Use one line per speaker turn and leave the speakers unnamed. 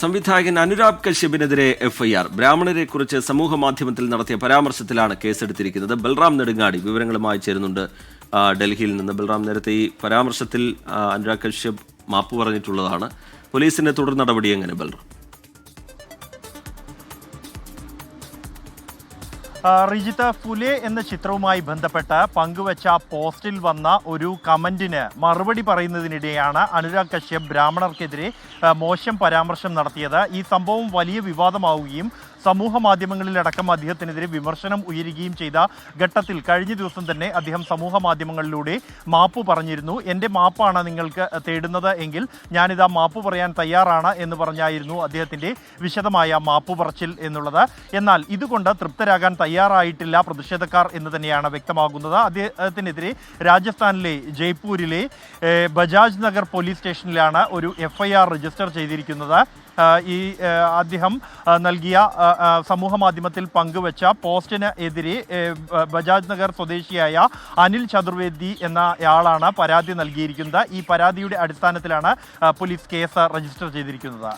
സംവിധായകൻ അനുരാഗ് കശ്യപിനെതിരെ എഫ്ഐആർ. ബ്രാഹ്മണരെ കുറിച്ച് സമൂഹ മാധ്യമത്തിൽ നടത്തിയ പരാമർശത്തിലാണ് കേസെടുത്തിരിക്കുന്നത്. ബൽറാം നെടുങ്ങാടി വിവരങ്ങളുമായി ചേരുന്നുണ്ട്. ഡൽഹിയിൽ നിന്ന് ബൽറാം നേരത്തെ ഈ പരാമർശത്തിൽ അനുരാഗ് കശ്യപ് മാപ്പ് പറഞ്ഞിട്ടുള്ളതാണ്. പോലീസിന്റെ തുടർ നടപടി എങ്ങനെ ബൽറാം?
റിജിത്ത് ഫുലെ എന്ന ചിത്രവുമായി ബന്ധപ്പെട്ട് പങ്കുവച്ച പോസ്റ്റിൽ വന്ന ഒരു കമന്റിന് മറുപടി പറയുന്നതിനിടെയാണ് അനുരാഗ് കശ്യപ് ബ്രാഹ്മണർക്കെതിരെ മോശം പരാമർശം നടത്തിയത്. ഈ സംഭവം വലിയ വിവാദമാവുകയും സമൂഹ മാധ്യമങ്ങളിലടക്കം അദ്ദേഹത്തിനെതിരെ വിമർശനം ഉയരുകയും ചെയ്ത ഘട്ടത്തിൽ കഴിഞ്ഞ ദിവസം തന്നെ അദ്ദേഹം സമൂഹ മാധ്യമങ്ങളിലൂടെ മാപ്പ് പറഞ്ഞിരുന്നു. എന്റെ മാപ്പാണ് നിങ്ങൾക്ക് തേടുന്നത് എങ്കിൽ ഞാനിതാ മാപ്പ് പറയാൻ തയ്യാറാണ് എന്ന് പറഞ്ഞായിരുന്നു അദ്ദേഹത്തിന്റെ വിശദമായ മാപ്പ് പറച്ചിൽ എന്നുള്ളത്. എന്നാൽ ഇതുകൊണ്ട് തൃപ്തരാകാൻ തയ്യാറായിട്ടില്ല പ്രതിഷേധക്കാർ എന്ന് തന്നെയാണ് വ്യക്തമാകുന്നത്. അദ്ദേഹത്തിനെതിരെ രാജസ്ഥാനിലെ ജയ്പൂരിലെ ബജാജ് നഗർ പോലീസ് സ്റ്റേഷനിലാണ് ഒരു എഫ്ഐആർ രജിസ്റ്റർ ചെയ്തിരിക്കുന്നത്. ഈ അദ്ദേഹം നൽകിയ സമൂഹ മാധ്യമത്തിൽ പങ്കുവച്ച പോസ്റ്റിന് എതിരെ ബജാജ് നഗർ സ്വദേശിയായ അനിൽ ചതുർവേദി എന്ന ആളാണ് പരാതി നൽകിയിരിക്കുന്നത്. ഈ പരാതിയുടെ അടിസ്ഥാനത്തിലാണ് പോലീസ് കേസ് രജിസ്റ്റർ ചെയ്തിരിക്കുന്നത്.